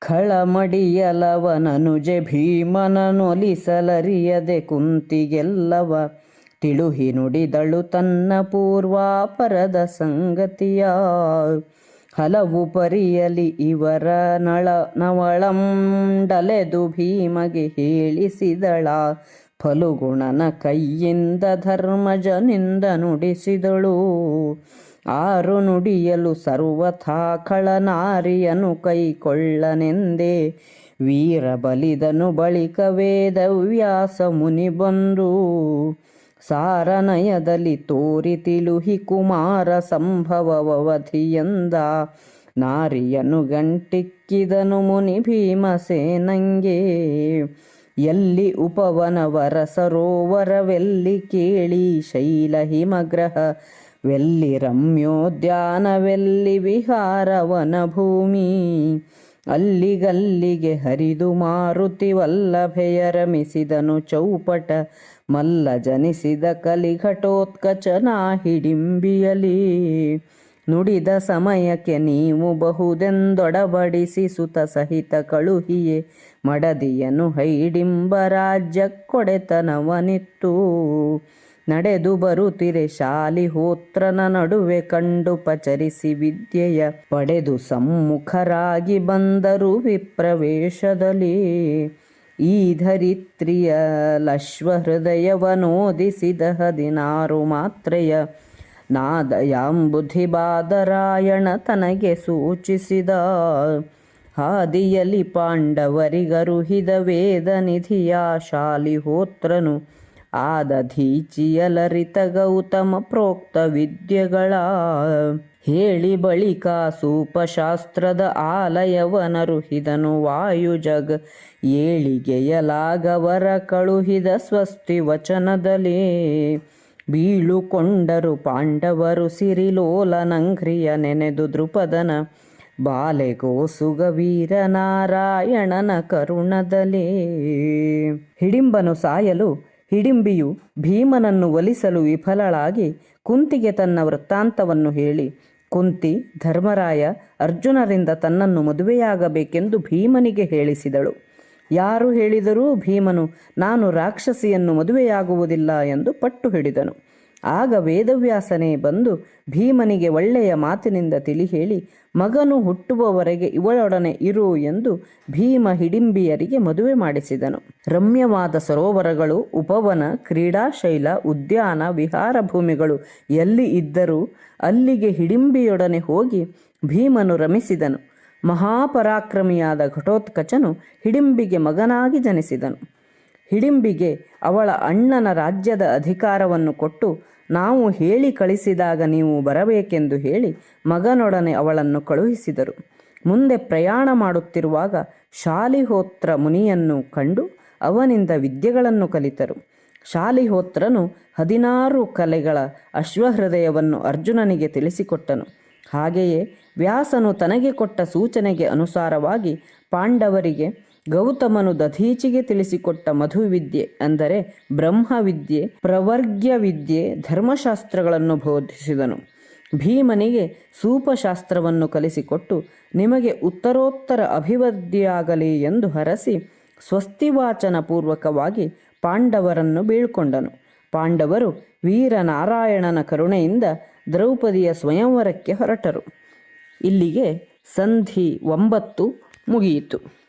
ಖಳಮಡಿಯಲವನನುಜೆ ಭೀಮನನೊಲಿಸಲರಿಯದೆ ಕುಂತಿಗೆಲ್ಲವ. ತಿಳುಹಿ ನುಡಿದಳು ತನ್ನ ಪೂರ್ವಾಪರದ ಸಂಗತಿಯ. ಹಲವು ಪರಿಯಲಿ ಇವರ ನಳ ನವಳಂಡಲೆದು ಭೀಮಗೆ ಹೇಳಿಸಿದಳ. ಫಲುಗುಣನ ಕೈಯಿಂದ ಧರ್ಮಜನಿಂದ ನುಡಿಸಿದಳು. ಆರು ನುಡಿಯಲು ಸರ್ವಥಾ ಖಳನಾರಿಯನು ಕೈಕೊಳ್ಳನೆಂದೇ. ವೀರ ಬಲಿದನು ಬಳಿಕ ವೇದವ್ಯಾಸ ಮುನಿ ಬಂದು ಸಾರನಯದಲ್ಲಿ ತೋರಿ ತಿಳುಹಿ ಕುಮಾರ ಸಂಭವವಧಿಯಂದ ನಾರಿಯನು ಗಂಟಿಕ್ಕಿದನು ಮುನಿ ಭೀಮಸೇನಂಗೆ ಎಲ್ಲಿ ಉಪವನವರ ಸರೋವರವೆಲ್ಲಿ ಕೇಳಿ ಶೈಲ ಹಿಮಗ್ರಹ ವೆಲ್ಲಿ ರಮ್ಯೋದ್ಯಾನವೆಲ್ಲಿ ವಿಹಾರವನ ಭೂಮಿ? ಅಲ್ಲಿಗಲ್ಲಿಗೆ ಹರಿದು ಮಾರುತಿ ವಲ್ಲಭೆಯ ರಮಿಸಿದನು ಚೌಪಟ, ಮಲ್ಲ ಜನಿಸಿದ ಕಲಿಘಟೋತ್ಕಚನ ಹಿಡಿಂಬಿಯಲಿ. ನುಡಿದ ಸಮಯಕ್ಕೆ ನೀವು ಬಹುದೆಂದೊಡಬಡಿಸಿ ಸುತ ಸಹಿತ ಕಳುಹಿಯೇ, ಮಡದಿಯನು ಹೈಡಿಂಬ ರಾಜ್ಯ ಕೊಡೆತನವನಿತ್ತು. ನಡೆದು ಬರುತ್ತಿರೆ ಶಾಲಿಹೋತ್ರನ ನಡುವೆ ಕಂಡು ಪಚರಿಸಿ ವಿದ್ಯೆಯ ಪಡೆದು ಸಮ್ಮುಖರಾಗಿ ಬಂದರು ವಿಪ್ರವೇಶದಲ್ಲಿ. ಈ ಧರಿತ್ರಿಯ ಲಶ್ವ ಹೃದಯವನೋದಿಸಿದ ಹದಿನಾರು ಮಾತ್ರೆಯ ನಾದಯಾಂಬುಧಿ ಬಾದರಾಯಣ ತನಗೆ ಸೂಚಿಸಿದ. ಹಾದಿಯಲ್ಲಿ ಪಾಂಡವರಿಗರುಹಿದ ವೇದ ನಿಧಿಯ ಶಾಲಿಹೋತ್ರನು ಆದ ಧೀಚಿಯಲರಿತ ಗೌತಮ ಪ್ರೋಕ್ತ ವಿದ್ಯೆಗಳ. ಹೇಳಿ ಬಳಿಕ ಸೂಪಶಾಸ್ತ್ರದ ಆಲಯವನರುಹಿದನು ವಾಯುಜಗ್. ಏಳಿಗೆಯಲಾಗವರ ಕಳುಹಿದ ಸ್ವಸ್ತಿ ವಚನದಲ್ಲಿ ಬೀಳುಕೊಂಡರು ಪಾಂಡವರು ಸಿರಿಲೋಲನಂಘ್ರಿಯ ನೆನೆದು ದೃಪದನ ಬಾಲೆಗೋಸುಗ ವೀರನಾರಾಯಣನ ಕರುಣದಲ್ಲಿ. ಹಿಡಿಂಬನು ಸಾಯಲು ಹಿಡಿಂಬಿಯು ಭೀಮನನ್ನು ಒಲಿಸಲು ವಿಫಲಳಾಗಿ ಕುಂತಿಗೆ ತನ್ನ ವೃತ್ತಾಂತವನ್ನು ಹೇಳಿ, ಕುಂತಿ, ಧರ್ಮರಾಯ, ಅರ್ಜುನರಿಂದ ತನ್ನನ್ನು ಮದುವೆಯಾಗಬೇಕೆಂದು ಭೀಮನಿಗೆ ಹೇಳಿಸಿದಳು. ಯಾರು ಹೇಳಿದರೂ ಭೀಮನು, ನಾನು ರಾಕ್ಷಸಿಯನ್ನು ಮದುವೆಯಾಗುವುದಿಲ್ಲ ಎಂದು ಪಟ್ಟು ಹಿಡಿದನು. ಆಗ ವೇದವ್ಯಾಸನೇ ಬಂದು ಭೀಮನಿಗೆ ಒಳ್ಳೆಯ ಮಾತಿನಿಂದ ತಿಳಿ ಹೇಳಿ ಮಗನು ಹುಟ್ಟುವವರೆಗೆ ಇವಳೊಡನೆ ಇರು ಎಂದು ಭೀಮ ಹಿಡಿಂಬಿಯರಿಗೆ ಮದುವೆ ಮಾಡಿಸಿದನು. ರಮ್ಯವಾದ ಸರೋವರಗಳು, ಉಪವನ, ಕ್ರೀಡಾಶೈಲ, ಉದ್ಯಾನ, ವಿಹಾರ ಭೂಮಿಗಳು ಎಲ್ಲಿ ಇದ್ದರೂ ಅಲ್ಲಿಗೆ ಹಿಡಿಂಬಿಯೊಡನೆ ಹೋಗಿ ಭೀಮನು ರಮಿಸಿದನು. ಮಹಾಪರಾಕ್ರಮಿಯಾದ ಘಟೋತ್ಕಚನು ಹಿಡಿಂಬಿಗೆ ಮಗನಾಗಿ ಜನಿಸಿದನು. ಹಿಡಿಂಬಿಗೆ ಅವಳ ಅಣ್ಣನ ರಾಜ್ಯದ ಅಧಿಕಾರವನ್ನು ಕೊಟ್ಟು ನಾವು ಹೇಳಿ ಕಳಿಸಿದಾಗ ನೀವು ಬರಬೇಕೆಂದು ಹೇಳಿ ಮಗನೊಡನೆ ಅವಳನ್ನು ಕಳುಹಿಸಿದರು. ಮುಂದೆ ಪ್ರಯಾಣ ಮಾಡುತ್ತಿರುವಾಗ ಶಾಲಿಹೋತ್ರ ಮುನಿಯನ್ನು ಕಂಡು ಅವನಿಂದ ವಿದ್ಯೆಗಳನ್ನು ಕಲಿತರು. ಶಾಲಿಹೋತ್ರನು ಹದಿನಾರು ಕಲೆಗಳ ಅಶ್ವಹೃದಯವನ್ನು ಅರ್ಜುನನಿಗೆ ತಿಳಿಸಿಕೊಟ್ಟನು. ಹಾಗೆಯೇ ವ್ಯಾಸನು ತನಗೆ ಕೊಟ್ಟ ಸೂಚನೆಗೆ ಅನುಸಾರವಾಗಿ ಪಾಂಡವರಿಗೆ ಗೌತಮನು ದಧೀಚಿಗೆ ತಿಳಿಸಿಕೊಟ್ಟ ಮಧುವಿದ್ಯೆ ಅಂದರೆ ಬ್ರಹ್ಮವಿದ್ಯೆ ಪ್ರವರ್ಗ್ಯ ವಿದ್ಯೆ ಧರ್ಮಶಾಸ್ತ್ರಗಳನ್ನು ಬೋಧಿಸಿದನು. ಭೀಮನಿಗೆ ಸೂಪಶಾಸ್ತ್ರವನ್ನು ಕಲಿಸಿಕೊಟ್ಟು ನಿಮಗೆ ಉತ್ತರೋತ್ತರ ಅಭಿವೃದ್ಧಿಯಾಗಲಿ ಎಂದು ಹರಸಿ ಸ್ವಸ್ತಿವಾಚನ ಪೂರ್ವಕವಾಗಿ ಪಾಂಡವರನ್ನು ಬೀಳ್ಕೊಂಡನು. ಪಾಂಡವರು ವೀರನಾರಾಯಣನ ಕರುಣೆಯಿಂದ ದ್ರೌಪದಿಯ ಸ್ವಯಂವರಕ್ಕೆ ಹೊರಟರು. ಇಲ್ಲಿಗೆ ಸಂಧಿ ಒಂಬತ್ತು ಮುಗಿಯಿತು.